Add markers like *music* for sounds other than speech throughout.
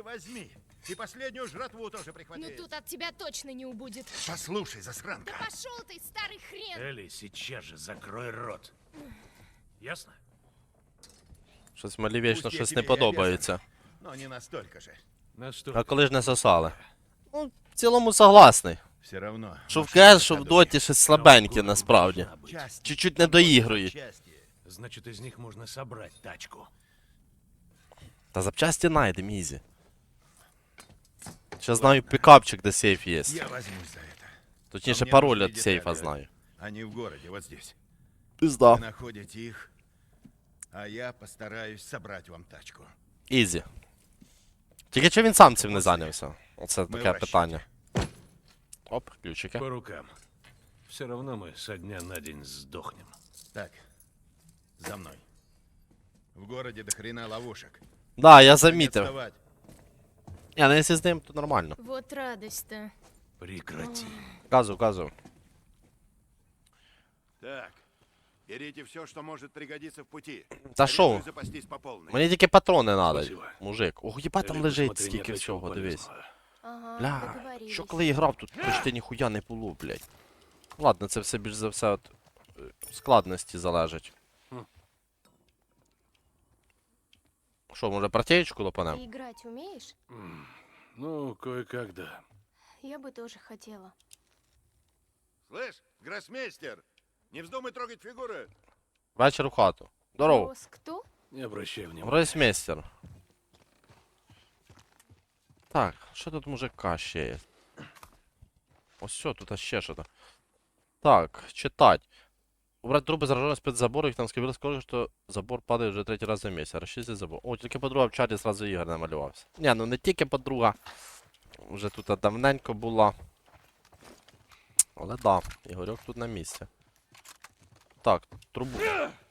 Возьми, возьми. И последнюю жратву тоже прихвати. Ну тут от тебя точно не убудет. Послушай, Да засранка. пошел ты, старый хрен! Элли, сейчас же закрой рот. Ясно? Щось малі вічно Пусть я щось тебе не и подобається. Но не настолько же. На что? А коли ж не сосали? Ну, в цілому согласний. Все равно. Що в машина КС, що в ходовая. доті щось слабеньке насправді. Части. Чуть-чуть не доігрують. Части. Значит, из них можно собрать тачку. Та запчасті найдем, ізі. Ще знаю пікапчик, де сейф є. Я возьмусь за это. Точніше, мне пароль нужны від сейфа детали. знаю. Они в городе, вот здесь. Пизда. Вы находите их, а я постараюсь собрать вам тачку. Ізі. Тільки чи він сам цим не зайнявся? Оце Ми таке в розчеті. питання. Оп, ключики. По рукам. Все равно мы со дня на день сдохнем. Так, за мной. В городе до хрена ловушек. Да, я Не Ні, ну якщо з ним, то нормально. Вот радость-то. Прекрати. Газу, газу. Так, берите все, что может пригодиться в пути. Та Советую що? запастись по полной. Мені тільки патрони надо, Спасибо. мужик. Ох, їба там лежить скільки всього, дивись. Ага, Бля, договорились. що коли я грав, тут почти ніхуя не було, блядь. Ладно, це все більш за все від е, складності залежить. Що, може партієчку Ты лопанем? играть умеешь? М, Ну, кое-как да. Я бы тоже хотела. Слышь, гроссмейстер, не вздумай трогать фигуры. Вечір в хату. Здорово. Босс кто? Не обращай внимания. Гройсмейстер. Так, що тут мужика ще є? Ось що, тут ще що-то. Так, читать. Убрать трубы зараженные спец забора, их там скобили сколько, что забор падает уже третій раз за місяць. Розчистить забор. О, тільки подруга в чаті зразу Ігор намалювався. Ні, ну не тільки подруга. Вже тут давненько була. Але да, Ігорьок тут на місці. Так, трубу.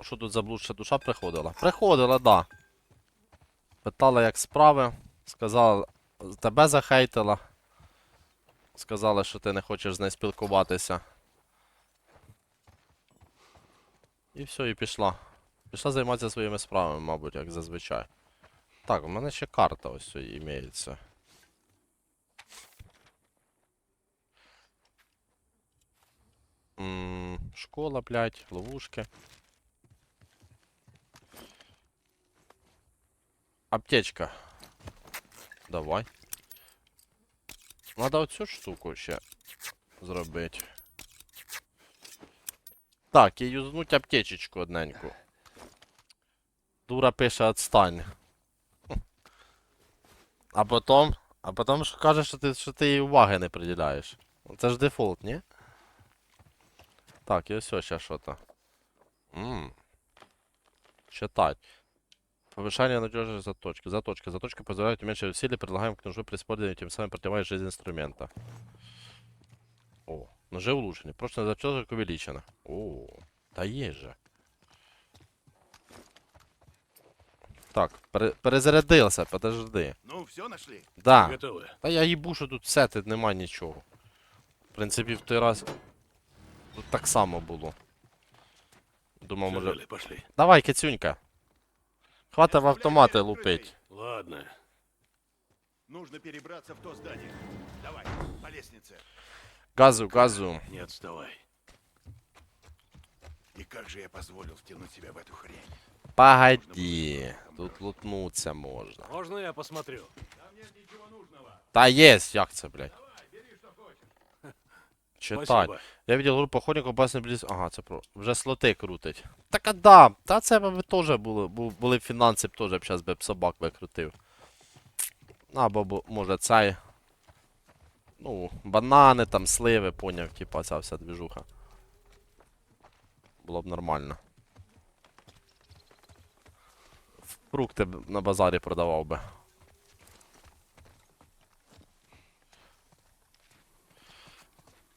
Що тут заблудша душа приходила? Приходила, да. Питала, як справи. Сказала, тебе захейтила. Сказала, що ти не хочеш з нею спілкуватися. І все, і пішла. Пішла займатися своїми справами, мабуть, як зазвичай. Так, у мене ще карта ось імеється. Школа, блядь, ловушки. Аптечка. Давай. Надо оцю штуку ще зробити. Так, і юзнуть аптечечку одненьку. Дура пише отстань. *laughs* А потом. А потом що каже, що ти, що ти їй уваги не приділяєш. Це ж дефолт, ні? Так, і ось ще що-то. Ммм. Читать. Повышение надежности заточки. Заточка. Заточка позволяет уменьшить усилия, предлагаем к ножу при использовании, тем самым продлевая жизнь. О, ножи улучшены. Прочная заточка увеличена. О, да есть же. Так, пере перезарядився, подожди. Ну, все нашли? Да. Готовы? Та я їбу, що тут все, тут нема нічого. В принципі, в той раз тут так само було. Думав, може. Пожалуй, пошли. Давай, кицюнька. Хвата в автомати лупить. Ладно. Нужно перебраться в то здание. Давай, по лестнице. Газу, газу. Не отставай. И как же я позволил втянуть себя в эту хрень? Погоді. Тут лутнуться можна. Можно я посмотрю? Там нет ничего нужного. Та єсть, як це, блядь? *laughs* Читать. Спасибо. Я видел групу охотників опасний близь. Ага, це про. Вже слоти крутить. Так а да, та це б теж були, бу- були б фінанси, б теж б зараз би б собак викрутив. Або б, може цей. Ну, банани там, сливи, поняв, типа ця вся двіжуха. Було б нормально. Фрукти б на базарі продавав би.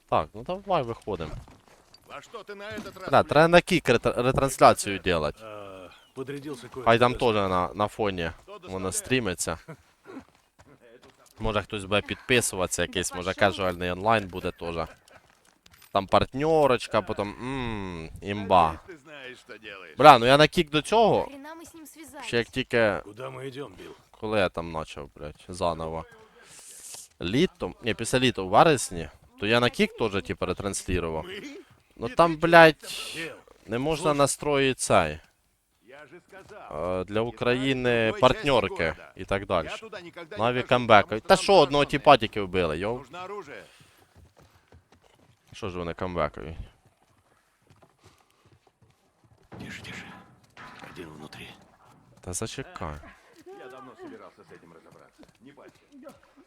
Так, ну давай виходимо. Во что ты на этот раз? Да, треба на кік ретра- ретрансляцію делать. А, подрядился кое Хай там теж на, на фоні воно стрімиться. *laughs* Може хтось буде підписуватися, якийсь, може кажуальний онлайн буде теж. Там партнерочка, потім. Ммм, імба. Ты знаешь, что делаешь. Бля, ну я на кік до цього. Хрена мы с ним связались. Ще як тільки. Куда мы идем, Билл? коли я там почав, блядь, заново. Літом, ні, після літа у вересні, то я на кік теж, типу, ретранслював. Ну там, блядь, не можна настроїти цей. Для України другой партнерки части города. і так далі. Я туда никогда не Наві хожу, камбекають. потому Та что що, там одного зараженные. тіпа тільки вбили, йоу? Нужно оружие. Що ж вони камбекають? Тише, тише. Один внутри. Та зачекай. Я давно собирался с этим разобраться. Не парься.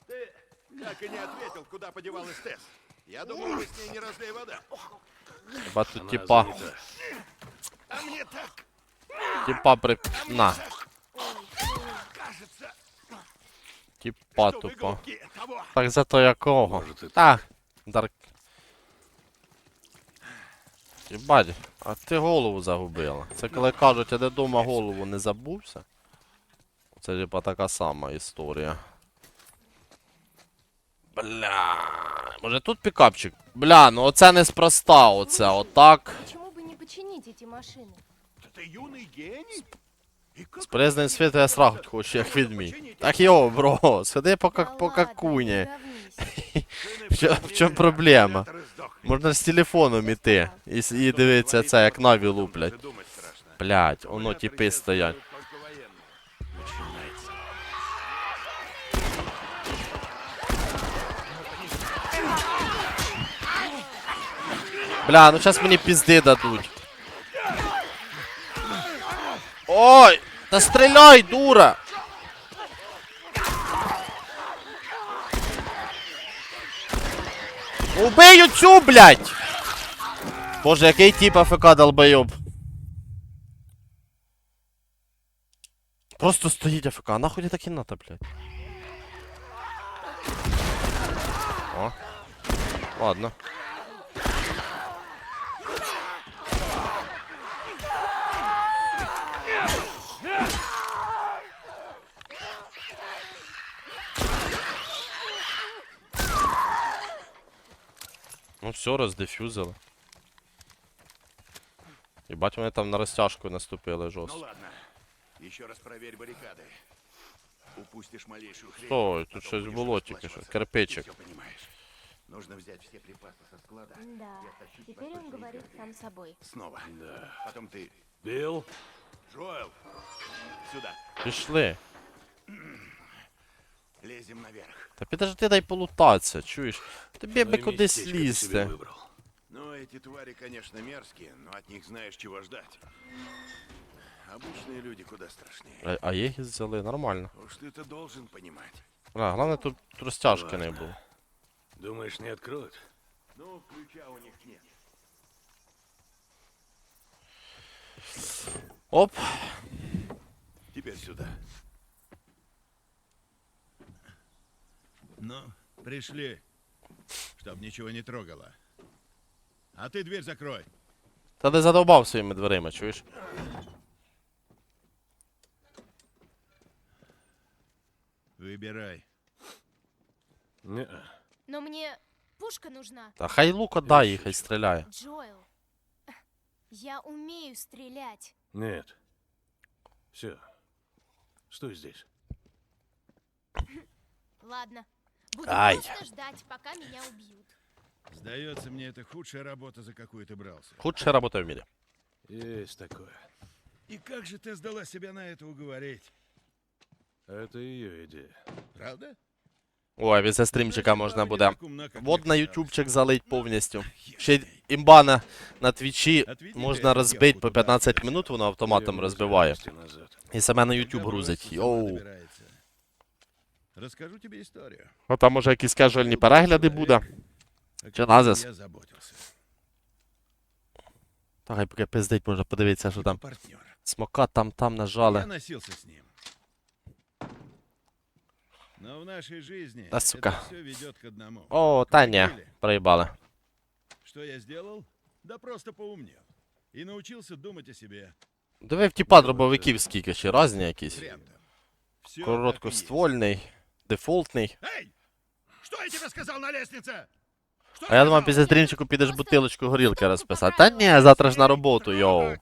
Ты так и не ответил, куда подевалась Тесс. Я думал, вы с ней не разлей вода. Хіба тут тіпа. А мне так Тіпа при. На, кажется, тіпа что вы тупа. голубки того. Так зато якого? Может, и Так, Дарк. Єбать, а ти голову загубила. Це коли кажуть, а де дома голову не забувся. Це типа така сама історія. Бля. Може тут пікапчик? Бля, ну оце неспроста, оце отак. Почему бы не починить эти машины? З полезним світу я срахать хочу, як відмій. Так йо, бро, *laughs* сходи по, как, Да по ладно, какуні. не говнись. *laughs* шины В чё- в прогнили, чём проблема? аккумуляторы сдохли. Можна з телефоном іти і, с- і дивитися це, як наві луплять. Даже думать страшно. Блять, воно Аккумуляторы тіпи сейчас стоять. делают только военные. Начинается. Бля, ну зараз мені пізди дадуть. Ой! Та стріляй, дура! Убию цю, блядь! Боже, який тип АФК долбойоб. Просто стоїть АФК, а нахуй так надо, блядь. О. Ладно. Ну все, роздефюзили. Єбать, вони там на розтяжку наступили Ну жорстко. ладно. Еще раз проверь баррикады. Упустишь малейшую хрень. Стой, тут потом щось будешь було тільки що. расплачиваться. Кирпичик. Ты всё понимаешь. Нужно взять все припасы со склада. Да, и оттащить теперь он восточные говорит берега. сам собой. Снова. Да. Потом ты, Билл? Джоэл, сюда. Пішли. Лезем наверх. Та підожди дай полутатися, чуєш? Тобі би Ну и кудись местечко ты себе лізти. выбрал. Ну, эти твари, конечно, мерзкие, но от них знаешь, чего ждать. Обычные люди куда страшнее. А, а їх взяли, нормально. Уж ты-то должен понимать. Бля, головне тут розтяжки не було. Думаешь, не откроют? Ну, ключа у них нет. Оп. Теперь сюда. Ну, пришли. Чтоб ничего не трогало. А ты дверь закрой. Та ти задовбав своїми дверима, чуєш? Выбирай. Не. Но мне пушка нужна. Та хай лука дай їй, хай стріляє. Джоэл, я умею стрелять. Нет. Все. Стой здесь. Ладно, буду Ай. просто ждать, пока меня убьют. Сдается мне, это худшая работа, за какую ты брался. Худша робота в мірі. Есть такое. И как же ты сдала себя на это уговорить? Это ее идея. Правда? Ой, від стрімчика можна Правда, буде. так умна, как Вот мне на казалось. ютубчик залить повністю. Ще й імба на, на твічі Отведи можна эту розбити девку по туда, 15 где минут, всё. воно автоматом Её розбиває. нельзя вести назад. І саме на Когда ютуб бросится, грузить. сама Йоу. Расскажу тебе историю. А там може якісь кежуальні перегляди буде. О которой назис? Я заботился. Та хай поки пиздить, можна подивитися, що там. Партнер. Смока там там нажали. Я носился с ним. Но в нашей жизни Да, сука. это все ведет к одному. О, та ні, проїбали. Что я сделал? Да просто поумнел. И научился думать о себе. Диви в тіпа дробовиків скільки ще разні якісь. Хрен там. Короткоствольний, так и есть. Эй! Что я тебе сказал на лестнице? А я думав, після стрімчику підеш бутилочку горілки розписати. Та ні, завтра ж на роботу, йоу.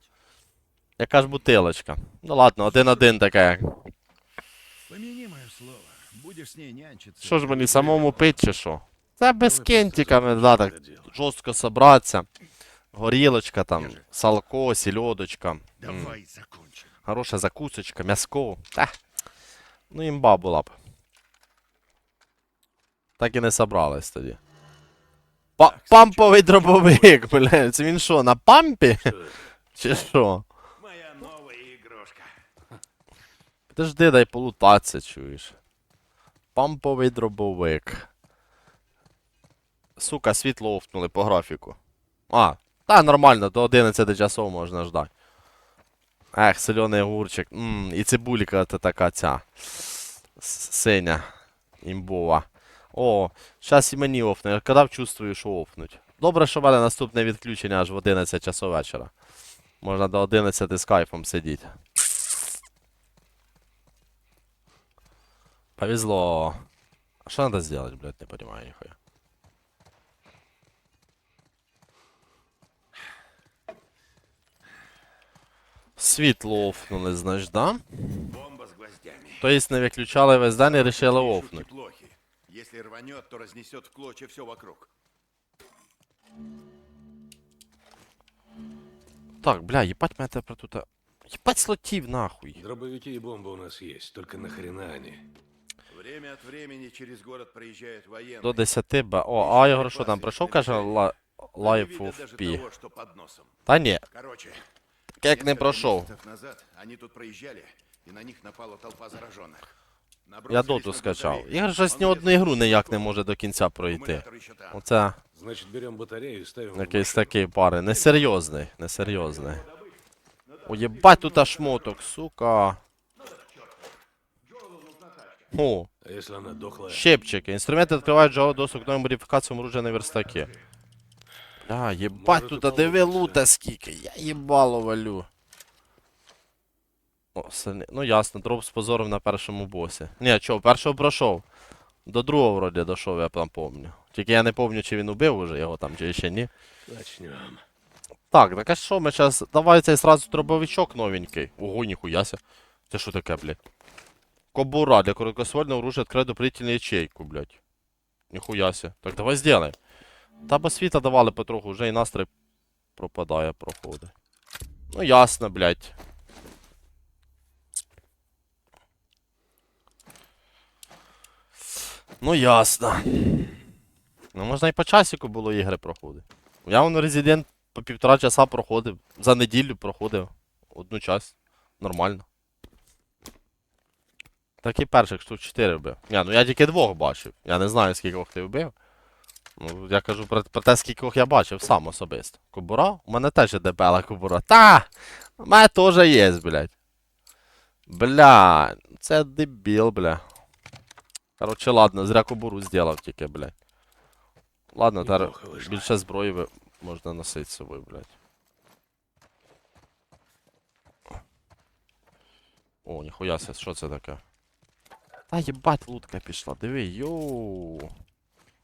Яка ж бутилочка? Ну ладно, один-один таке. Що ж мені самому пить чи що? Це без кентиками, да, так жорстко собратися. Горілочка там, салко, сільодочка. М. Хороша закусочка, м'яско. Та. Ну, імба була б. Так і не собрались тоді. Па- памповий дробовик, бля. Це він що, на пампі? Чи що? Моя новая игрушка. Підожди, дай полутатися, чуєш. Памповий дробовик. Сука, світло офнули по графіку. А, та нормально, до 11 часов можна ждати. Ех, солений огурчик. Ммм, і цибулька та така ця. Синя. Імбова. О, щас і мені офне. Я коли чувствую, що офнуть. Добре, що в мене наступне відключення аж в 11 часов вечора. Можна до 11 з кайфом сидіти. Повезло. А что надо сделать, блядь, не понимаю нихуя. Світло офнули, знаєш, да? Бомба с гвоздями. То есть не виключали весь день і рішили Шутки офнуть. плохи. Если рванет, то разнесет в клочья все вокруг. Так, бля, їбать мене тепер тут. Їбать слотів нахуй. Дробовики и бомбы у нас есть, только нахрена они? Время от времени через город проезжают военные. До 10 б. О, а Ігор що там прийшов, каже, ла... Они Life видят of даже P. того, что под носом. Та ні, Короче, так як не несколько пройшов. месяцев назад они тут проезжали, и на них напала толпа зараженных. Я доту скачав. Ігор щось ні одну ігру ніяк не може до кінця пройти. Оце Значит, берем батарею и ставим якийсь такий пари. Несерйозний, несерйозний. Уєбать тут аж шмоток, сука. О, А если она дохлая? щепчики. Інструменти відкривають джао доступ к новим модифікаціям оружия на верстакі. Бля, єбать тут, тут а диви лута скільки. Я їбало валю. О, сильний. Ну ясно, дроп з позором на першому босі. Ні, чо, першого пройшов. До другого вроді дійшов, я там помню. Тільки я не пам'ятаю, чи він убив уже його там, чи ще ні. Начнем. Так, так а що ми зараз. Давай цей сразу дробовичок новенький. Ого, ніхуяся. Це що таке, блядь? Кобура для короткосвольного оружия открыть дополнительную ячейку, блядь. Ніхуяся. Так давай сделаем. Та бо світа давали потроху, вже і настрій пропадає, проходить. Ну ясно, блядь. Ну ясно. Ну можна і по часику було ігри проходити. Я воно Resident по півтора часа проходив. За неділю проходив. Одну час. Нормально. Так і перших штук 4 вбив. Ні, ну я тільки двох бачив. Я не знаю, скількох ти вбив. Ну, я кажу про, про те, скількох я бачив сам особисто. Кобура? У мене теж є дебела кобура. Та! У мене теж є, блядь. Бля, це дебіл, бля. Короче, ладно, зря кобуру зробив тільки, блядь. Ладно, вийшло. більше зброї ви- можна носити з собою, блядь. О, ніхуя себе, що це таке? Та їбать, лутка пішла, диви, йоу.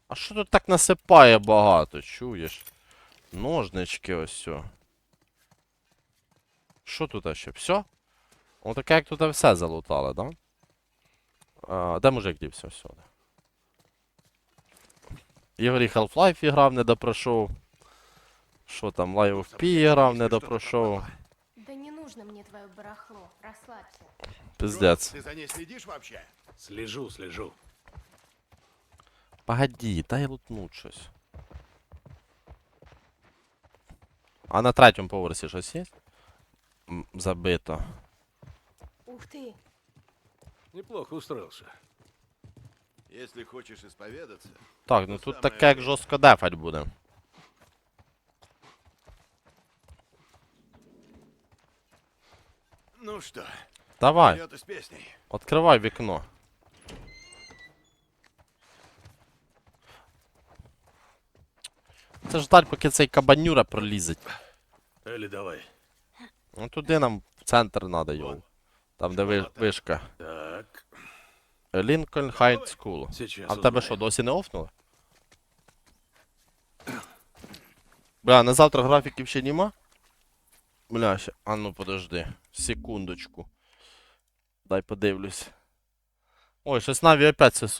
А що тут так насипає багато, чуєш? Ножнички ось сьо. Що тут ще? Все? О, таке як тут все залутали, да? А, де мужик дівся сюди? Ігор і Half-Life грав, не допройшов. Що там, Live of P грав, не допройшов. Да не нужно мне твое барахло. Расслабься. Пиздец. Ты за ней следишь вообще? Слежу, слежу. Погоді, дай лутнуть щось. А на третьому поверсі щось є? М, Забито. Ух ты. Неплохо устроился. Если хочешь исповедаться, Так, ну тут таке як время. жорстко дефать буде. ну что, Давай, вперед из песней. відкривай вікно. Це ждать, поки цей кабанюра пролізить. Элли, давай. Ну туди нам в центр треба його. Там, де ви- вишка. Так, Lincoln Хайт Скул. А в тебе що, досі не офнули? Бля, на завтра графіків ще нема? Бля, ще. А ну подожди. Секундочку. Дай подивлюсь. Ой, щось наві опять сосуть.